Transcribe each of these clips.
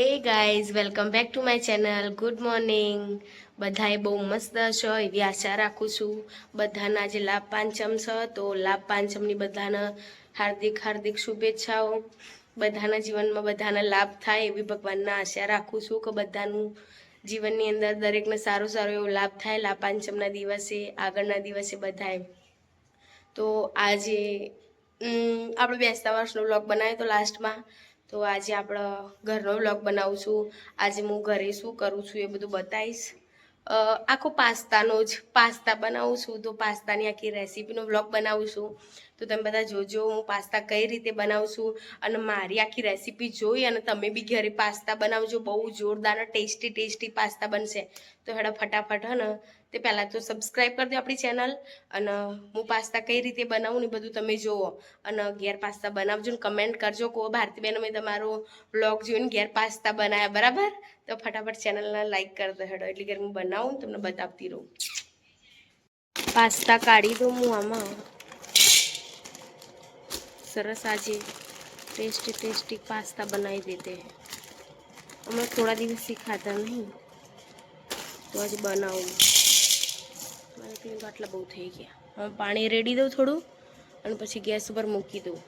Hey guys welcome back to my channel good morning બધાએ બહુ મસ્ત છો, એવી આશા રાખું છું. બધાના આજે લાભ પાંચમ છે, તો લાભ પાંચમની બધાને હાર્દિક હાર્દિક શુભેચ્છાઓ. બધાના જીવનમાં બધાને લાભ થાય એવી ભગવાનના આશા રાખું છું કે બધાનું જીવનની અંદર દરેકને સારો સારો એવો લાભ થાય લાભ પાંચમના દિવસે, આગળના દિવસે બધાએ. તો આજે આપણે બેસતા વર્ષનો વ્લોગ બનાવ્યો તો લાસ્ટમાં તો આજે આપણે ઘરનો વ્લોગ બનાવું છું. આજે હું ઘરે શું કરું છું એ બધું બતાવીશ. આખો પાસ્તાનો જ પાસ્તા બનાવું છું. તો પાસ્તાની આખી રેસીપીનો વ્લોગ બનાવું છું. તો તમે બધા જોજો હું પાસ્તા કઈ રીતે બનાવું છું અને મારી આખી રેસીપી જોઈ અને તમે બી ઘરે પાસ્તા બનાવજો. બહુ જોરદાર ટેસ્ટી ટેસ્ટી પાસ્તા બનશે. તો હેડા ફટાફટ હે ને તે પહેલાં તો સબસ્ક્રાઈબ કરી દો આપણી ચેનલ અને હું પાસ્તા કઈ રીતે બનાવું ને બધું તમે જુઓ અને ઘેર પાસ્તા બનાવજો ને કમેન્ટ કરજો. કહો ભારતીબેન મેં તમારો વ્લોગ જોઈને ઘેર પાસ્તા બનાવ્યા બરાબર? તો ફટાફટ ચેનલને લાઈક કરી દો હેડો. એટલે ઘેર હું બનાવું તમને બતાવતી રહું. પાસ્તા કાઢી દઉં હું આમાં. સરસ આજે ટેસ્ટી ટેસ્ટી પાસ્તા બનાવી દેતે અમે થોડા દિવસથી ખાતા નહીં. તો આજે બનાવું. મારે આટલા બહુ થઈ ગયા. હવે પાણી રેડી દઉં થોડું અને પછી ગેસ ઉપર મૂકી દઉં.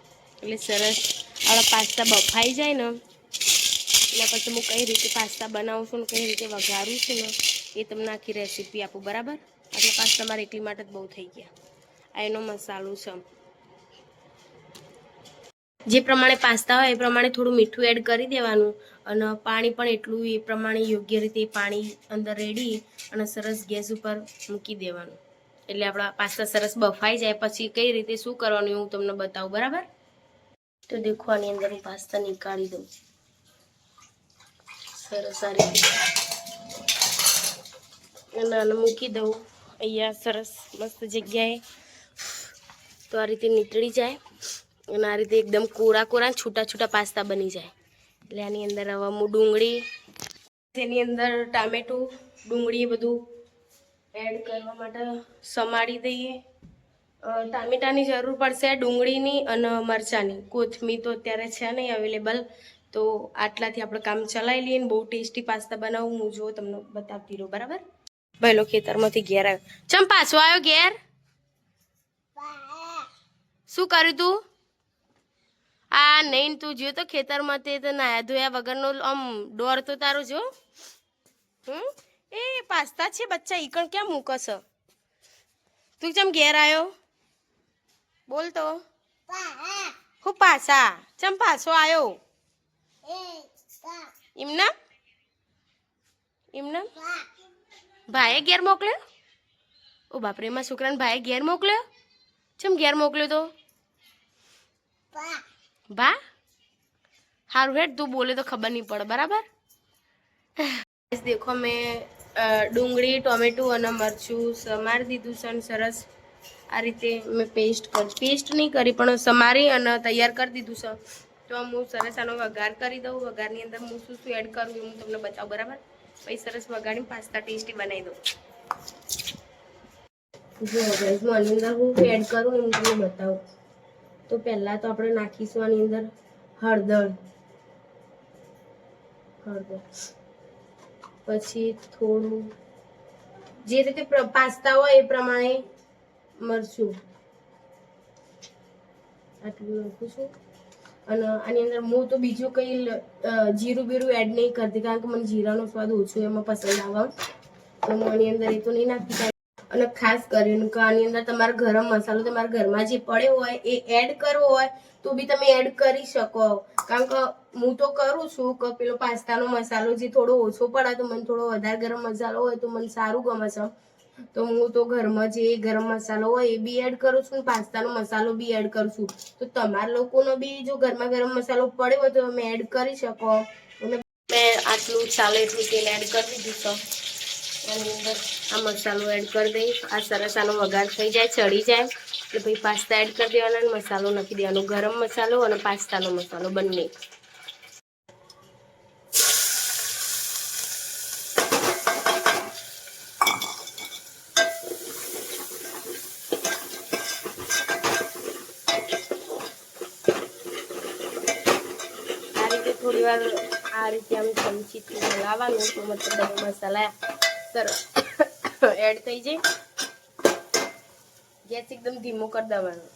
એટલે સરસ આપણા પાસ્તા બફાઈ જાય ને, એના પછી હું કઈ રીતે પાસ્તા બનાવું છું ને કઈ રીતે વઘારું છું ને, એ તમને આખી રેસીપી આપું, બરાબર? આટલા પાસ્તા મારે એકલી માટે જ બહુ થઈ ગયા. આ એનો મસાલો છે. જે પ્રમાણે પાસ્તા હોય એ પ્રમાણે થોડું મીઠું એડ કરી દેવાનું. અને પાણી પણ એટલું એ પ્રમાણે યોગ્ય રીતે પાણી અંદર રેડી અને સરસ ગેસ ઉપર મૂકી દેવાનું. એટલે આપણા પાસ્તા સરસ બફાઈ જાય. પછી કઈ રીતે શું કરવાનું હું તમને બતાવું, બરાબર? તો દેખો, આની અંદર હું પાસ્તા નીકાળી દઉં. સરસ આ રીતે. અને મૂકી દઉં. અહીંયા સરસ મસ્ત જગ્યાએ. તો આ રીતે નીતળી જાય. અને આ રીતે એકદમ કોરા કોરા છૂટા છૂટા પાસ્તા બની જાય. એટલે આની અંદર હવે હું ડુંગળી તેની અંદર ટામેટું ડુંગળી બધું એડ કરવા માટે સમાડી દઈએ. ટામેટાની જરૂર પડશે ડુંગળીની અને મરચાંની. કોથમીર તો અત્યારે છે નહીં અવેલેબલ તો આટલાથી આપણે કામ ચલાવી લઈએ બહુ ટેસ્ટી પાસ્તા બનાવું હું જો તમને બતાવતી રહું. બરાબર? પહેલો ખેતરમાંથી ઘેર આવ્યો ચમ પાછો આવ્યો ઘેર? શું કર્યું તું? નહીં તું જો તો ખેતરમાં તે તો નાયા ધોયા વગરનો આમ ડોર તો તારો જો હમ? એ પાસ્તા છે બચ્ચા ઈકણ ક્યાં મૂકસ? તું ચમ ઘેર આવ્યો બોલ તો. હું પાછા? ચમ પાછો આવ્યો એમના? એમના? ભાઈએ ઘેર મોકલ્યો? ઓ બાપરે, એમાં છોકરાને ભાઈએ ઘેર મોકલ્યો? ચમ ઘેર મોકલ્યો તો? બા? સારું હેઠ તું બોલે તો ખબર નહીં પડે, બરાબર? દેખો, મેં ડુંગળી, ટોમેટું અને મરચું સમારી દીધું છે અને સરસ આ રીતે મેં પેસ્ટ કરી પેસ્ટ નહીં કરી, પણ સમારી અને તૈયાર કરી દીધું છે. તો હું સરસ આનો વઘાર કરી દઉં, વઘારની અંદર હું શું શું એડ કરું હું તમને બતાવું, બરાબર? પછી સરસ વઘારીને પાસ્તા ટેસ્ટી બનાવી દઉં. જો હું આની અંદર હું એડ કરું હું તમને બતાવું. તો પહેલાં તો આપણે નાખીશું આની અંદર હળદર. હળદર. પછી થોડું જે રીતે પાસ્તા હોય એ પ્રમાણે મરચું. આટલું નાખું છું અને આની અંદર હું તો બીજું કંઈ જીરું બીરું એડ નહીં કરતી કારણ કે મને જીરાનો સ્વાદ ઓછો એમાં પસંદ આવે. તો હું આની અંદર એ તો નહીં નાખતી અને ખાસ કરીને આની અંદર તમારો ગરમ મસાલો તમારા ઘરમાં જે પડ્યો હોય એ એડ કરવો હોય તો બી તમે એડ કરી શકો. કારણ કે હું તો કરું છું કે પેલો પાસ્તાનો મસાલો જે થોડો ઓછો પડે તો મને થોડો વધારે ગરમ મસાલો હોય તો મને સારું ગમે છે. તો હું તો ઘરમાં જે ગરમ મસાલો હોય એ બી એડ કરું છું પાસ્તાનો મસાલો બી એડ કરું છું. તો તમારા લોકોનો બી જો ઘરમાં ગરમ મસાલો પડ્યો હોય તો તમે એડ કરી શકો. અને મેં આટલું ચાલે એટલું તેલ એડ કરી દીધું છે. એની અંદર આ મસાલો એડ કરી દઈશ. આ સરસ આનો વઘાર થઈ જાય, ચડી જાય. એટલે પછી પાસ્તા એડ કરી દેવાના અને મસાલો નાખી દેવાનો. ગરમ મસાલો અને પાસ્તાનો મસાલો બંને. આ રીતે થોડી વાર આ રીતે આમ ચમચીથી હલાવવાનું તો મતલબ બધા મસાલા સરસ એડ થઈ જાય. ગેસ એકદમ ધીમો કરી દેવાનો.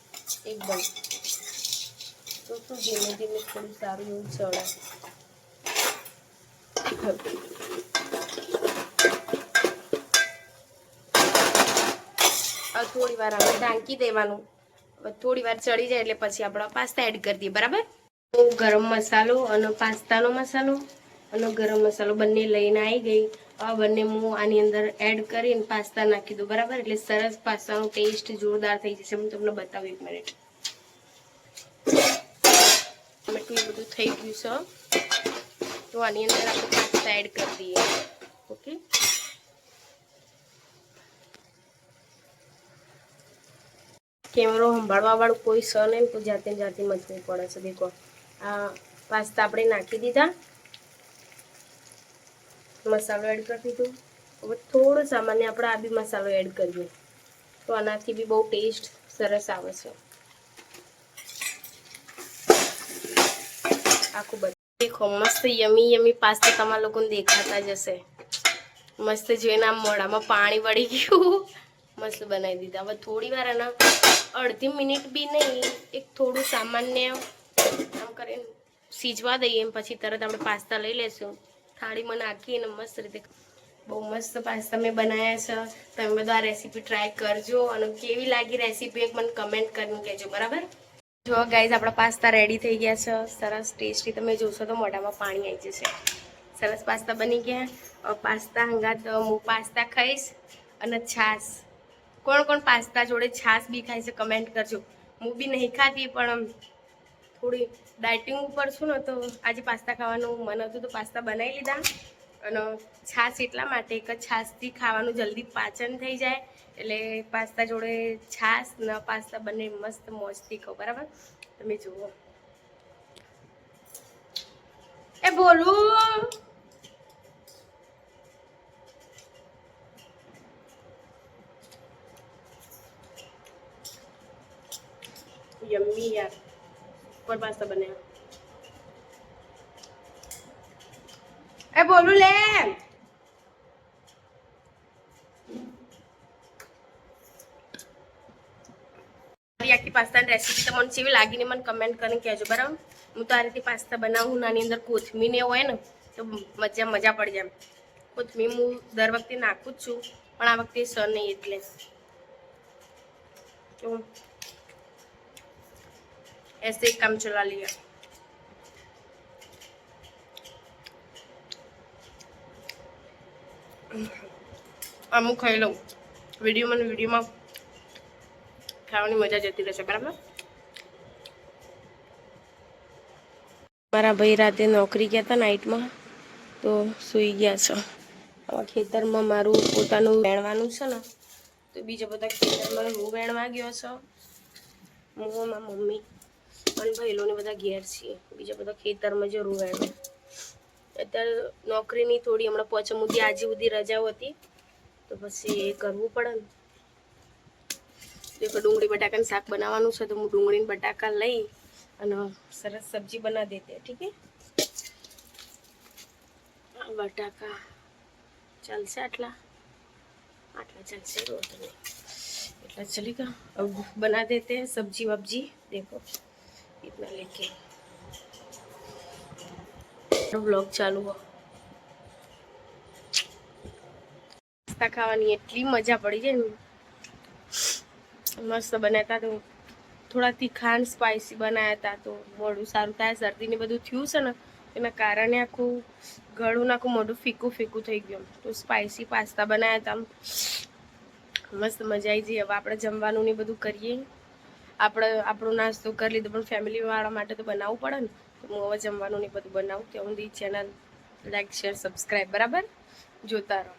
એકદમ. તો શું ધીમે ધીમે થોડું સારું એવું ચડે. થોડી વાર આપણે ઢાંકી દેવાનું. થોડી વાર ચડી જાય એટલે પછી આપણે પાસ્તા એડ કરી દઈએ. બરાબર? ગરમ મસાલો અને પાસ્તાનો મસાલો. અને ગરમ મસાલો બંને લઈને આવી ગઈ. આ બંને હું આની અંદર એડ કરીને પાસ્તા નાખી દઉં. બરાબર? એટલે સરસ પાસ્તાનો ટેસ્ટ જોરદાર થઈ જશે. હું તમને બતાવું એક મિનિટ ટમેટું બધું થઈ ગયું છે. તો આની અંદર આપણે પાસ્તા એડ કરી દઈએ. ઓકે કેમેરો સંભાળવા વાળું કોઈ સ નહીં તો જાતે જાતે મચવું પડે છે. દેખો, આ પાસ્તા આપણે નાખી દીધા. મસાલો એડ કરી દીધું. હવે થોડો સામાન્ય આપણે આ બી મસાલો એડ કરીએ. તો આનાથી બી બહુ ટેસ્ટ સરસ આવે છે. આખું બધું. દેખો, મસ્ત યમી યમી પાસ્તા તમારા લોકોને દેખાતા જ હશે. મસ્ત જોઈને આમ મોઢામાં પાણી વળી ગયું. મસ્ત બનાવી દીધા. હવે થોડી વાર એના અડધી મિનિટ બી નહીં, એક થોડું સામાન્ય આમ કરીને સીજવા દઈએ એમ પછી તરત આપણે પાસ્તા લઈ લેશું. થાળીમાં નાખીને મસ્ત રીતે બહુ મસ્ત પાસ્તા મેં બનાવ્યા છે. તમે બધા રેસીપી ટ્રાય કરજો અને કેવી લાગી રેસીપી એક મને કમેન્ટ કરીને કહેજો, બરાબર? જો ગાઈઝ આપણા પાસ્તા રેડી થઈ ગયા છે. સરસ ટેસ્ટી તમે જોશો તો મોઢામાં પાણી આવી જશે. સરસ પાસ્તા બની ગયા. પાસ્તા હંગાત હું પાસ્તા ખાઈશ અને છાશ. કોણ કોણ પાસ્તા જોડે છાશ બી ખાય છે કમેન્ટ કરજો. હું બી નહીં ખાતી, પણ થોડી ડાયટિંગ ઉપર છું ને તો આજે પાસ્તા ખાવાનું મન હતું તો પાસ્તા બનાવી લીધા. અને છાશ એટલા માટે કે છાશથી ખાવાનું જલ્દી પાચન થઈ જાય. એટલે પાસ્તા જોડે છાશ ને પાસ્તા બંને મસ્ત મોજથી ખાઓ, બરાબર? તમે જુઓ. એ બોલું! યમ્મી યાર. પર पास्ता બન્યા ए बोलू ले। આખી પાસ્તાની રેસીપી તમને જેવી લાગીને મને કમેન્ટ કરીને કહેજો બરાબર? હું તો આ રીતે પાસ્તા બનાવું નાની અંદર કોથમીર ને હોય ને તો મજા મજા પડી જાય કોથમીર હું દર વખતે નાખું જ છું પણ આ વખતે સર નહીં એટલે. તો ऐसे ही काम चला लिया અમુક ખાઈ લઉં વિડીયોમાં ને વિડીયોમાં ખાવાની મજા જતી રહેશે બરાબર મારા ભાઈ રાતે નોકરી ગયા હતા નાઇટમાં તો સૂઈ ગયા છે આમાં ખેતરમાં મારું પોતાનું વેણવાનું છે ને તો બીજા બધા ખેતરમાં હું વેણવા ગયો છો હું મારા મમ્મી પણ ભાઈ લોને બધા ઘેર છીએ. બીજા બધા ખેતરમાં જે રોવાયા અત્યારે નોકરીની થોડી હમણાં પોચમ સુધી આજે સુધી રજાઓ હતી. તો પછી એ કરવું પડે ને. દેખો ડુંગળી બટાકાનું શાક બનાવવાનું છે તો હું ડુંગળીને બટાકા લઈ અને સરસ સબ્જી બના દેતી ઠીક હે બટાકા ચાલશે આટલા? આટલા ચાલશે રોટલી. એટલા ચલી ગયા બના દેતે સબ્જી વબ્જી, દેખો. इतना लेके ब्लॉग चालू हो પાસ્તા ખાવાની એટલી મજા પડી જાય ને મસ્ત બનાવતા તો થોડા તીખાન સ્પાઇસી બનાવ્યા હતા તો મોઢું સારું થાય શરદીને બધું થયું છે ને એના કારણે આખું ગળું આખું મોઢું ફીકું ફીકું થઈ ગયું તો સ્પાઇસી પાસ્તા બનાવ્યા હતા મસ્ત મજા આવી જઈ હવે આપણે જમવાનું ને બધું કરીએ આપણે આપણો નાસ્તો કરી લીધો, પણ ફેમિલી વાળા માટે તો બનાવવું પડે ને. તો હું હવે જમવાનું ને બધું બનાવું ત્યાં સુધી ચેનલ લાઈક શેર સબસ્ક્રાઈબ બરાબર? જોતા રહો.